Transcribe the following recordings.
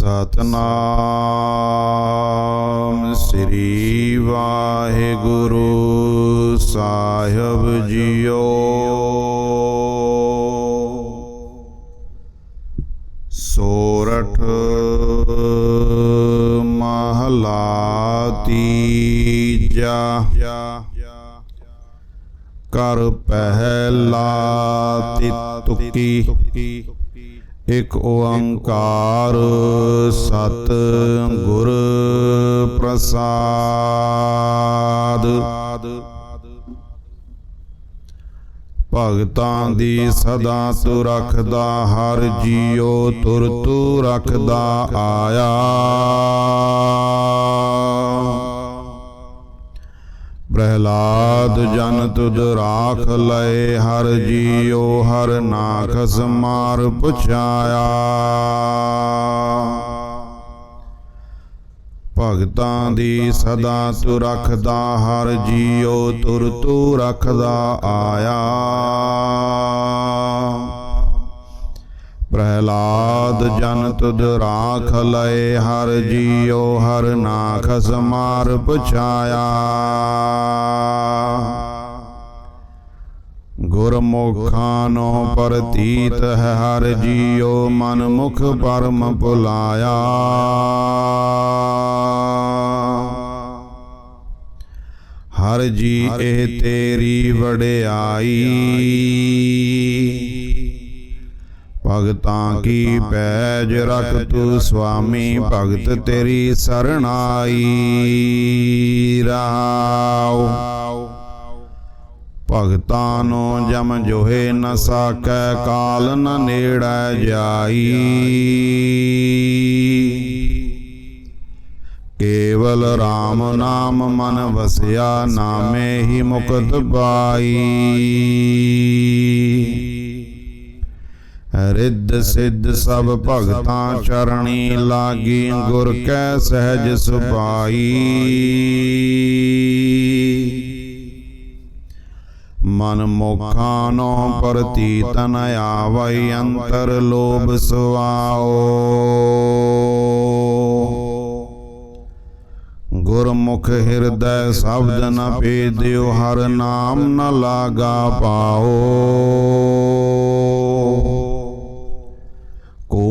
ਸਤਨਾਮ ਸ੍ਰੀ ਵਾਹਿਗੁਰੂ ਸਾਹਿਬ ਜੀਓ। ਸੋਰਠ ਮਹਲਾ ਤੀਜਾ ਕਰ ਪਹਿਲਾ ਤਿਤੁਕੀ। ਇਕ ਓੰਕਾਰ ਸਤ ਗੁਰ ਪ੍ਰਸਾਦ। ਭਗਤਾਂ ਦੀ ਸਦਾ ਤੂੰ ਰੱਖਦਾ, ਹਰ ਜੀਉ ਤੁਰ ਤੂੰ ਰੱਖਦਾ ਆਇਆ। ਪ੍ਰਹਿਲਾਦ ਜਨ ਤੁਧ ਰਾਖ ਲਏ, ਹਰ ਜੀਉ ਹਰ ਨਾਖਸ ਮਾਰ ਪੁਛਾਇਆ। ਭਗਤਾਂ ਦੀ ਸਦਾ ਤੂੰ ਰੱਖਦਾ, ਹਰ ਜੀਉ ਤੁਰ ਤੂੰ ਰਖਦਾ ਆਇਆ। ਪ੍ਰਹਿਲਾਦ ਜਨ ਤੁਧ ਰਾਖ ਲਏ, ਹਰ ਜੀਉ ਹਰ ਨਾਖ ਸਮਾਰ ਪਛਾਇਆ ਗੁਰਮੁਖਾਂ ਨੋ ਪ੍ਰਤੀਤ ਹੈ, ਹਰ ਜੀਉ ਮਨ ਮੁਖ ਪਰਮ ਭੁਲਾਇਆ। ਹਰ ਜੀ, ਇਹ ਤੇਰੀ ਵਡਿਆਈ। ਭਗਤਾਂ ਕੀ ਪੈਜ ਰਖ ਤੂੰ ਸੁਆਮੀ ਭਗਤ ਤੇਰੀ ਸਰਣਾਈ ਰਾਉ ਭਗਤਾਂ ਨੂੰ ਜਮ ਜੋਹੇ ਨ ਸਾਕੈ ਕਾਲ ਨ ਨੇੜੈ ਜਾਈ। ਕੇਵਲ RAM ਨਾਮ ਮਨ ਵਸਿਆ ਨਾਮੇ ਹੀ ਮੁਕਤ ਪਾਈ। ਰਿੱਧ ਸਿੱਧ ਸਭ ਭਗਤਾਂ ਚਰਣੀ ਲਾਗੀ ਗੁਰ ਕੈ ਸਹਿਜ ਸੁਭਾਈ। ਮਨ ਮੁਖਾਂ ਨੋ ਪ੍ਰਤੀਤਨ ਆਵਈ ਅੰਤਰ ਲੋਭ ਸੁਆਓ। ਗੁਰਮੁਖ ਹਿਰਦੈ ਸ਼ਬਦ ਨ ਭੇਦਿਓ ਹਰ ਨਾਮ ਨ ਲਾਗਾ ਪਾਓ।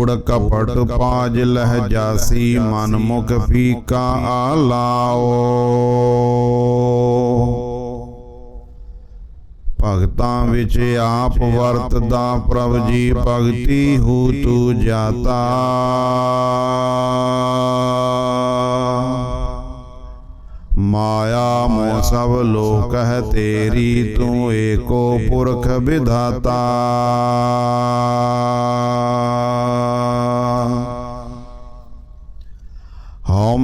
ਕੋੜ ਕਪਟ ਪਾਜ ਲਹਿ ਜਾਸੀ, ਮਨ ਮੁਖ ਫੀਕਾ ਆਲਾਓ। ਭਗਤਾਂ ਵਿੱਚ ਆਪ ਵਰਤਦਾ ਪ੍ਰਭ ਜੀ ਭਗਤੀ ਹੂ ਤੂ ਜਾਤਾ। ਮਾਇਆ ਮੋਹ ਸਭ ਲੋਕ ਹੈ ਤੇਰੀ, ਤੂੰ ਏਕੋ ਪੁਰਖ ਵਿਧਾਤਾ।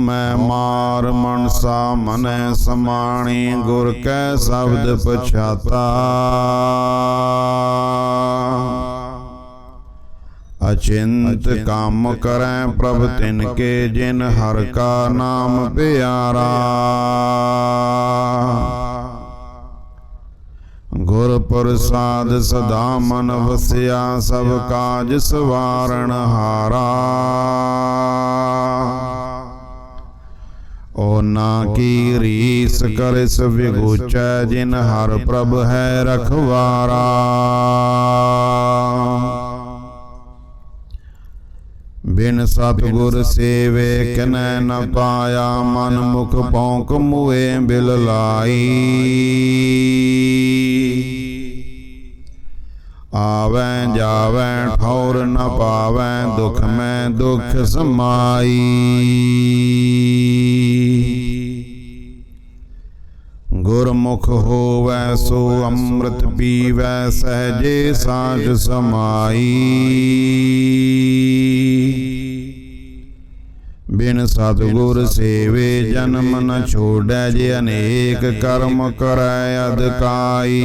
ਮੈਂ ਮਾਰ ਮਨਸਾ ਮਨੈ ਸਮਾਣੀ, ਗੁਰ ਕੈ ਸ਼ਬਦ ਪਛਾਤਾ। ਅਚਿੰਤ ਕੰਮ ਕਰੈ ਪ੍ਰਭ ਤਿਨ ਕੇ, ਜਿਨ ਹਰ ਕਾ ਨਾਮ ਪਿਆਰਾ। ਗੁਰ ਪ੍ਰਸਾਦ ਸਦਾ ਮਨ ਵਸਿਆ, ਸਭ ਕਾਜ ਸਵਾਰਣ ਹਾਰਾ। ਓ ਨਾ ਕੀ ਰੀਸ ਕਰਿਸ ਵਿਗੋਚੈ, ਜਿਨ ਹਰ ਪ੍ਰਭ ਹੈ ਰਖਵਾਰਾ। ਬਿਨ ਸਤਗੁਰ ਸੇਵੇ ਕਿਨੈ ਨ ਪਾਇਆ, ਮਨ ਮੁਖ ਪੌਂਕ ਮੂਏ ਬਿਲ ਲਾਈ। ਆਵੈ, ਜਾਵੈ, ਠੌਰ ਨ ਪਾਵੈ, ਦੁਖ ਮੈਂ ਦੁਖ ਸਮਾਈ। ਗੁਰਮੁਖ ਹੋਵੈ, ਸੋ ਅੰਮ੍ਰਿਤ ਪੀਵੈ, ਸਹਜੇ ਸਾਜ ਸਮਾਈ। ਬਿਨ ਸਤਗੁਰ ਸੇਵੇ ਜਨਮ ਨ ਛੋੜੈ, ਜੇ ਅਨੇਕ ਕਰਮ ਕਰੈ ਅਦਕਾਈ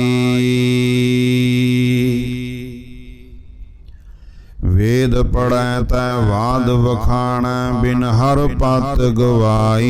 ਵੇਦ ਪੜੈ ਤੈ ਵਾਦ ਵਖਾਣੈ, ਬਿਨ ਹਰ ਪਤ ਗਵਾਈ।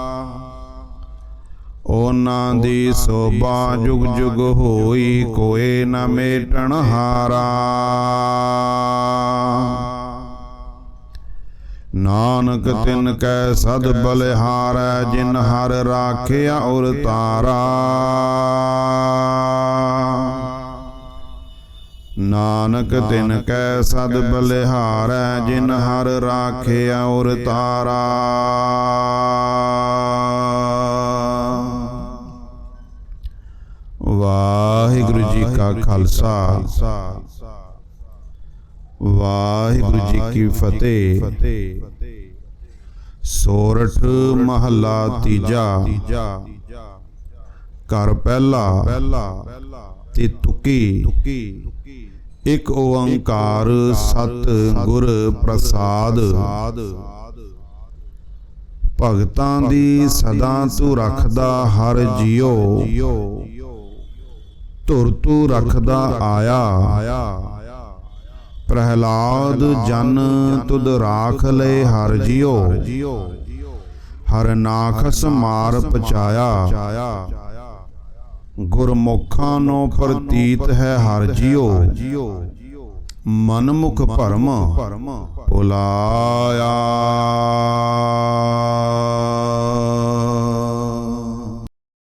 ਉਹਨਾਂ ਦੀ ਸੋਭਾ ਜੁਗ ਜੁਗ ਹੋਈ ਕੋਏ ਨ ਮੇਟਣ ਹਾਰਾ। ਨਾਨਕ ਤਿਨ ਕੈ ਸਦ ਬਲਿਹਾਰੈ ਜਿਨ ਹਰ ਰਾਖਿਆ ਔਰ ਤਾਰਾ। ਨਾਨਕ ਤਿਨ ਕੈ ਸਦ ਬਲਿਹਾਰੈ ਜਿਨ ਹਰ ਰਾਖਿਆ ਔਰ ਤਾਰਾ। ਕਾ ਖਾਲਸਾ। ਵਾਹਿਗੁਰੂ ਜੀ ਕੀ ਫਤਿਹ। ਸੋਰਠ ਮਹੱਲਾ ਤੀਜਾ। ਘਰ ਪਹਿਲਾ। ਤੇ ਤੁਕੀ। ਇੱਕ ਓੰਕਾਰ ਸਤ ਗੁਰ ਪ੍ਰਸਾਦ। ਭਗਤਾਂ ਦੀ ਸਦਾ ਤੂੰ ਰੱਖਦਾ ਹਰ ਜਿਉ ਧੁਰ ਤੂੰ ਰੱਖਦਾ ਆਇਆ। ਪ੍ਰਹਿਲਾਦ ਜਨ ਤੁਧ ਰਾਖ ਲੈ ਹਰ ਜਿਉ ਹਰ ਨਾਖਸ ਮਾਰ ਪਚਾਇਆ ਗੁਰਮੁਖਾਂ ਨੂੰ ਪ੍ਰਤੀਤ ਹੈ ਹਰ ਜਿਉ ਮਨਮੁਖ ਭਰਮ ਭੁਲਾਇਆ